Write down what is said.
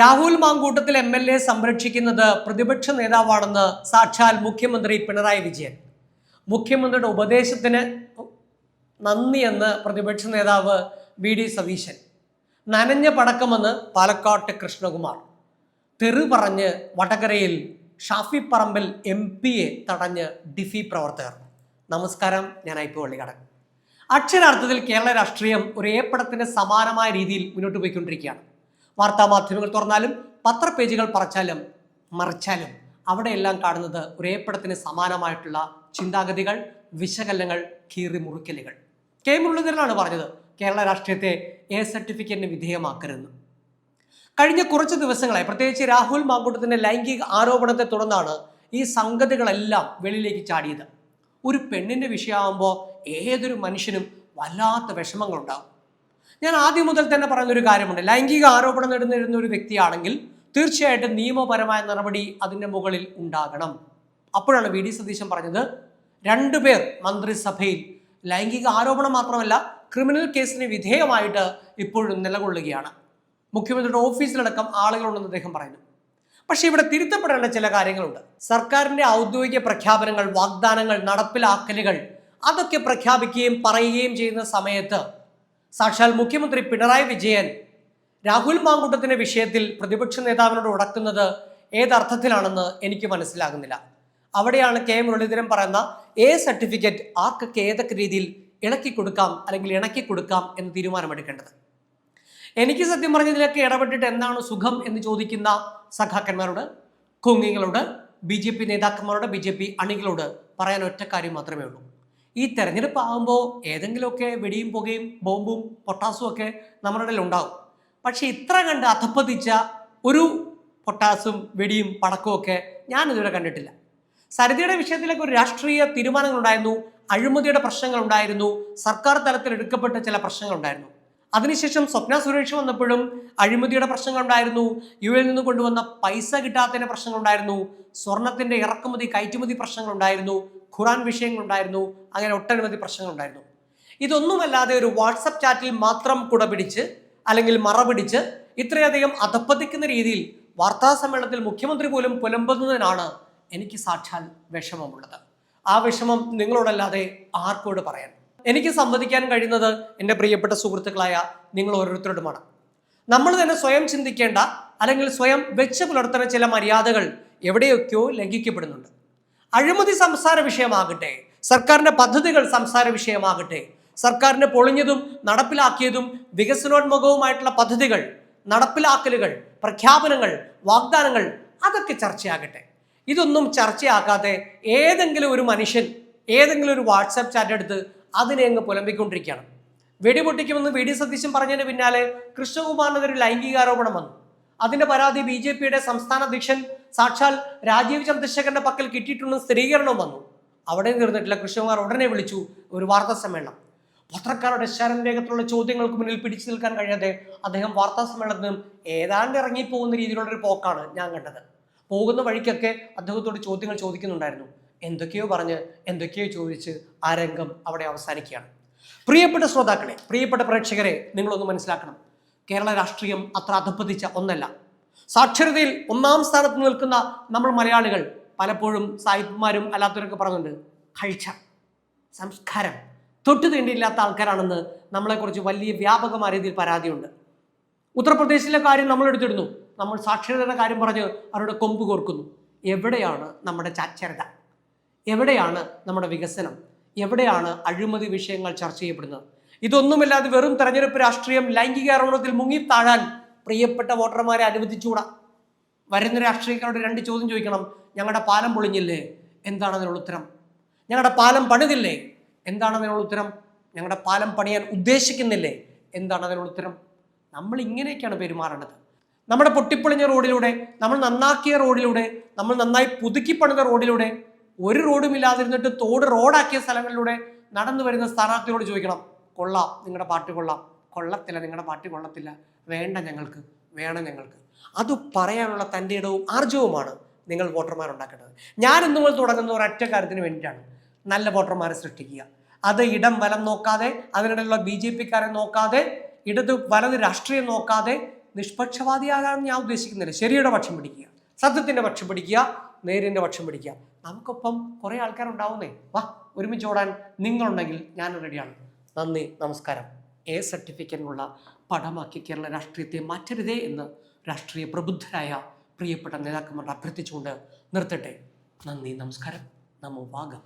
Rahul Mamkootathil M L A സംരക്ഷിക്കുന്നത് പ്രതിപക്ഷ നേതാവാണെന്ന് സാക്ഷാൽ മുഖ്യമന്ത്രി പിണറായി വിജയൻ. മുഖ്യമന്ത്രിയുടെ ഉപദേശത്തിന് നന്ദിയെന്ന് പ്രതിപക്ഷ നേതാവ് വി ഡി സതീശൻ. നനഞ്ഞ പടക്കമെന്ന് പാലക്കാട്ട് കൃഷ്ണകുമാർ. തെറി പറഞ്ഞ് വടകരയിൽ ഷാഫി പറമ്പിൽ എം എ തടഞ്ഞ് ഡിഫി പ്രവർത്തകർ. നമസ്കാരം ഞാൻ ഐ പി വള്ളികടൻ അക്ഷരാർത്ഥത്തിൽ കേരള രാഷ്ട്രീയം ഒരു ഏപ്പടത്തിന് സമാനമായ രീതിയിൽ മുന്നോട്ട് പോയിക്കൊണ്ടിരിക്കുകയാണ്. വാർത്താ മാധ്യമങ്ങൾ തുറന്നാലും പത്രപേജുകൾ പറച്ചാലും മറിച്ചാലും അവിടെയെല്ലാം കാണുന്നത് ഒരേപ്പടത്തിന് സമാനമായിട്ടുള്ള ചിന്താഗതികൾ വിശകലനങ്ങൾ കീറി മുറിക്കലുകൾ കെ. മുരളീധരനാണ് പറഞ്ഞത് കേരള രാഷ്ട്രീയത്തെ എ സർട്ടിഫിക്കറ്റിന് വിധേയമാക്കരുതെന്ന്. കഴിഞ്ഞ കുറച്ച് ദിവസങ്ങളായി പ്രത്യേകിച്ച് രാഹുൽ മാങ്കൂട്ടത്തിന്റെ ലൈംഗിക ആരോപണത്തെ തുടർന്നാണ് ഈ സംഗതികളെല്ലാം വെളിയിലേക്ക് ചാടിയത്. ഒരു പെണ്ണിന്റെ വിഷയമാകുമ്പോൾ ഏതൊരു മനുഷ്യനും വല്ലാത്ത വിഷമങ്ങളുണ്ടാവും. ഞാൻ ആദ്യം മുതൽ തന്നെ പറയുന്നൊരു കാര്യമുണ്ട്. ലൈംഗിക ആരോപണം നേടുന്നിരുന്ന ഒരു വ്യക്തിയാണെങ്കിൽ തീർച്ചയായിട്ടും നിയമപരമായ നടപടി അതിന്റെ മുകളിൽ ഉണ്ടാകണം. അപ്പോഴാണ് വി. ഡി. സതീശൻ പറഞ്ഞത് രണ്ടുപേർ മന്ത്രിസഭയിൽ ലൈംഗിക ആരോപണം മാത്രമല്ല ക്രിമിനൽ കേസിന് വിധേയമായിട്ട് ഇപ്പോഴും നിലകൊള്ളുകയാണ്. മുഖ്യമന്ത്രിയുടെ ഓഫീസിലടക്കം ആളുകളുണ്ടെന്ന് അദ്ദേഹം പറയുന്നു. പക്ഷേ ഇവിടെ തിരുത്തപ്പെടേണ്ട ചില കാര്യങ്ങളുണ്ട്. സർക്കാരിന്റെ ഔദ്യോഗിക പ്രഖ്യാപനങ്ങൾ വാഗ്ദാനങ്ങൾ നടപ്പിലാക്കലുകൾ അതൊക്കെ പ്രഖ്യാപിക്കുകയും പറയുകയും ചെയ്യുന്ന സമയത്ത് സാക്ഷാൽ മുഖ്യമന്ത്രി പിണറായി വിജയൻ രാഹുൽ മാങ്കൂട്ടത്തിന്റെ വിഷയത്തിൽ പ്രതിപക്ഷ നേതാവിനോട് ഉടക്കുന്നത് ഏതർത്ഥത്തിലാണെന്ന് എനിക്ക് മനസ്സിലാകുന്നില്ല. അവിടെയാണ് കെ മുരളീധരൻ പറയുന്ന എ സർട്ടിഫിക്കറ്റ് ആർക്കൊക്കെ ഏതൊക്കെ രീതിയിൽ ഇളക്കി കൊടുക്കാം അല്ലെങ്കിൽ ഇണക്കി കൊടുക്കാം എന്ന് തീരുമാനമെടുക്കേണ്ടത്. എനിക്ക് സത്യം പറഞ്ഞതിലൊക്കെ ഇടപെട്ടിട്ട് എന്താണ് സുഖം എന്ന് ചോദിക്കുന്ന സഖാക്കന്മാരോട് കുങ്ങികളോട് ബി ജെ പി നേതാക്കന്മാരോട് ബി ജെ പി അണികളോട് പറയാൻ ഒറ്റ കാര്യം മാത്രമേ ഉള്ളൂ. ഈ തെരഞ്ഞെടുപ്പ് ആകുമ്പോൾ ഏതെങ്കിലുമൊക്കെ വെടിയും പുകയും ബോംബും പൊട്ടാസും ഒക്കെ നമ്മുടെ ഇടയിൽ ഉണ്ടാവും. പക്ഷേ ഇത്ര കണ്ട് അധപ്പതിച്ച ഒരു പൊട്ടാസും വെടിയും പടക്കവും ഒക്കെ ഞാൻ ഇതുവരെ കണ്ടിട്ടില്ല. സരിതയുടെ വിഷയത്തിലൊക്കെ ഒരു രാഷ്ട്രീയ തീരുമാനങ്ങൾ ഉണ്ടായിരുന്നു അഴിമതിയുടെ പ്രശ്നങ്ങൾ ഉണ്ടായിരുന്നു സർക്കാർ തലത്തിൽ എടുക്കപ്പെട്ട ചില പ്രശ്നങ്ങൾ ഉണ്ടായിരുന്നു അതിനുശേഷം സ്വപ്ന സുരേഷ് വന്നപ്പോഴും അഴിമതിയുടെ പ്രശ്നങ്ങൾ ഉണ്ടായിരുന്നു യു എയിൽ നിന്ന് കൊണ്ടുവന്ന പൈസ കിട്ടാത്തതിന്റെ പ്രശ്നങ്ങൾ ഉണ്ടായിരുന്നു സ്വർണത്തിന്റെ ഇറക്കുമതി കയറ്റുമതി പ്രശ്നങ്ങൾ ഉണ്ടായിരുന്നു ഖുറാൻ വിഷയങ്ങൾ ഉണ്ടായിരുന്നു അങ്ങനെ ഒട്ടനവധി പ്രശ്നങ്ങൾ ഉണ്ടായിരുന്നു ഇതൊന്നുമല്ലാതെ ഒരു വാട്സപ്പ് ചാറ്റിൽ മാത്രം കുടപിടിച്ച് അല്ലെങ്കിൽ മറപിടിച്ച് ഇത്രയധികം അധപ്പതിക്കുന്ന രീതിയിൽ വാർത്താ സമ്മേളനത്തിൽ മുഖ്യമന്ത്രി പോലും പുലമ്പുന്നതിനാണ് എനിക്ക് സാക്ഷാൽ വിഷമമുള്ളത്. ആ വിഷമം നിങ്ങളോടല്ലാതെ ആർക്കോട് പറയാൻ? എനിക്ക് സംവദിക്കാൻ കഴിയുന്നത് എന്റെ പ്രിയപ്പെട്ട സുഹൃത്തുക്കളായ നിങ്ങൾ ഓരോരുത്തരോടുമാണ്. നമ്മൾ തന്നെ സ്വയം ചിന്തിക്കേണ്ട അല്ലെങ്കിൽ സ്വയം വെച്ച് പുലർത്തുന്ന ചില മര്യാദകൾ എവിടെയൊക്കെയോ ലംഘിക്കപ്പെടുന്നുണ്ട്. അഴിമതി സംസാര വിഷയമാകട്ടെ സർക്കാരിന്റെ പദ്ധതികൾ സംസാര വിഷയമാകട്ടെ സർക്കാരിന്റെ പൊളിഞ്ഞതും നടപ്പിലാക്കിയതും വികസനോന്മുഖവുമായിട്ടുള്ള പദ്ധതികൾ നടപ്പിലാക്കലുകൾ പ്രഖ്യാപനങ്ങൾ വാഗ്ദാനങ്ങൾ അതൊക്കെ ചർച്ചയാകട്ടെ. ഇതൊന്നും ചർച്ചയാക്കാതെ ഏതെങ്കിലും ഒരു മനുഷ്യൻ ഏതെങ്കിലും ഒരു വാട്സാപ്പ് ചാറ്റ് എടുത്ത് അതിനെ അങ്ങ് പുലമ്പിക്കൊണ്ടിരിക്കുകയാണ്. വെടിപൊട്ടിക്കുമെന്ന് വി ഡി സതീശൻ പറഞ്ഞതിന് പിന്നാലെ കൃഷ്ണകുമാറിനെതിരെ ലൈംഗികാരോപണം വന്നു. അതിന്റെ പരാതി ബി ജെ പിയുടെ സംസ്ഥാന അധ്യക്ഷൻ സാക്ഷാൽ രാജീവ് ചന്ദ്രശേഖരന്റെ പക്കൽ കിട്ടിയിട്ടുണ്ടെന്ന് സ്ഥിരീകരണം വന്നു. അവിടെ തീർന്നിട്ടില്ല കൃഷ്ണകുമാർ ഉടനെ വിളിച്ചു ഒരു വാർത്താ സമ്മേളനം. പത്രക്കാരുടെ ശരം വേഗത്തിലുള്ള ചോദ്യങ്ങൾക്ക് മുന്നിൽ പിടിച്ചു നിൽക്കാൻ കഴിയാതെ അദ്ദേഹം വാർത്താ സമ്മേളനത്തിൽ ഏതാണ്ട് ഇറങ്ങിപ്പോകുന്ന രീതിയിലുള്ള ഒരു പോക്കാണ് ഞാൻ കണ്ടത്. പോകുന്ന വഴിക്കൊക്കെ അദ്ദേഹത്തോട് ചോദ്യങ്ങൾ ചോദിക്കുന്നുണ്ടായിരുന്നു. എന്തൊക്കെയോ പറഞ്ഞ് എന്തൊക്കെയോ ചോദിച്ച് ആ രംഗം അവിടെ അവസാനിക്കുകയാണ്. പ്രിയപ്പെട്ട ശ്രോതാക്കളെ പ്രിയപ്പെട്ട പ്രേക്ഷകരെ നിങ്ങളൊന്ന് മനസ്സിലാക്കണം. കേരള രാഷ്ട്രീയം അത്ര അധപ്പതിച്ച ഒന്നല്ല. സാക്ഷരതയിൽ ഒന്നാം സ്ഥാനത്ത് നിൽക്കുന്ന നമ്മൾ മലയാളികൾ പലപ്പോഴും സാഹിത്യന്മാരും അല്ലാത്തവരൊക്കെ പറഞ്ഞിട്ടുണ്ട് കഴിച്ച സംസ്കാരം തൊട്ടു തീണ്ടിയില്ലാത്ത ആൾക്കാരാണെന്ന് നമ്മളെക്കുറിച്ച് വലിയ വ്യാപകമായ രീതിയിൽ പരാതിയുണ്ട്. ഉത്തർപ്രദേശിലെ കാര്യം നമ്മൾ എടുത്തിടുന്നു. നമ്മൾ സാക്ഷരതയുടെ കാര്യം പറഞ്ഞ് അവരുടെ കൊമ്പ് കോർക്കുന്നു. എവിടെയാണ് നമ്മുടെ സാക്ഷരത എവിടെയാണ് നമ്മുടെ വികസനം? എവിടെയാണ് അഴിമതി വിഷയങ്ങൾ ചർച്ച ചെയ്യപ്പെടുന്നത്? ഇതൊന്നുമില്ലാതെ വെറും തെരഞ്ഞെടുപ്പ് രാഷ്ട്രീയം ലൈംഗിക ആരോപണത്തിൽ മുങ്ങി താഴാൻ പ്രിയപ്പെട്ട വോട്ടർമാരെ അനുവദിച്ചുകൂടാ? വരുന്ന രാഷ്ട്രീയക്കാരോട് രണ്ട് ചോദ്യം ചോദിക്കണം. ഞങ്ങളുടെ പാലം പൊളിഞ്ഞില്ലേ? എന്താണ് അതിനുള്ള ഉത്തരം? ഞങ്ങളുടെ പാലം പണിതില്ലേ? എന്താണ് അതിനുള്ള ഉത്തരം? ഞങ്ങളുടെ പാലം പണിയാൻ ഉദ്ദേശിക്കുന്നില്ലേ? എന്താണ് അതിനുള്ള ഉത്തരം? നമ്മൾ ഇങ്ങനെയൊക്കെയാണ് പെരുമാറേണ്ടത്. നമ്മുടെ പൊട്ടിപ്പൊളിഞ്ഞ റോഡിലൂടെ നമ്മൾ നന്നാക്കിയ റോഡിലൂടെ നമ്മൾ നന്നായി പുതുക്കി പണിത റോഡിലൂടെ ഒരു റോഡും ഇല്ലാതിരുന്നിട്ട് തോട് റോഡാക്കിയ സ്ഥലങ്ങളിലൂടെ നടന്നു വരുന്ന സ്ഥാനാർത്ഥിയോട് ചോദിക്കണം. കൊള്ളാം നിങ്ങളുടെ പാർട്ടി കൊള്ളാം. കൊള്ളത്തില്ല നിങ്ങളുടെ പാർട്ടി കൊള്ളത്തില്ല. വേണ്ട ഞങ്ങൾക്ക് വേണം ഞങ്ങൾക്ക്. അത് പറയാനുള്ള തന്റെ ഇടവും ആർജവുമാണ് നിങ്ങൾ വോട്ടർമാരുണ്ടാക്കേണ്ടത്. ഞാൻ ഇന്ന് മുതൽ തുടങ്ങുന്ന ഒരൊറ്റ കാര്യത്തിന് വേണ്ടിയിട്ടാണ് നല്ല വോട്ടർമാരെ സൃഷ്ടിക്കുക. അത് ഇടം വലം നോക്കാതെ അതിനിടയിലുള്ള ബി ജെ പിക്കാരെ നോക്കാതെ ഇടത് വലത് രാഷ്ട്രീയം നോക്കാതെ നിഷ്പക്ഷവാദിയാകാൻ ഞാൻ ഉദ്ദേശിക്കുന്നില്ല. ശരിയുടെ പക്ഷം പിടിക്കുക സത്യത്തിന്റെ പക്ഷം പിടിക്കുക നേരിന്റെ പക്ഷം പിടിക്കുക. നമുക്കൊപ്പം കുറേ ആൾക്കാരുണ്ടാവുന്നേ. വാ ഒരുമിച്ച് ഓടാൻ നിങ്ങളുണ്ടെങ്കിൽ ഞാൻ റെഡിയാണ്. നന്ദി നമസ്കാരം. എ സർട്ടിഫിക്കറ്റിനുള്ള പടമാക്കി കേരള രാഷ്ട്രീയത്തെ മാറ്റരുതേ എന്ന് രാഷ്ട്രീയ പ്രബുദ്ധരായ പ്രിയപ്പെട്ട നേതാക്കന്മാർ അഭ്യർത്ഥിച്ചുകൊണ്ട് നിർത്തട്ടെ. നന്ദി നമസ്കാരം. നമോ ഭാഗം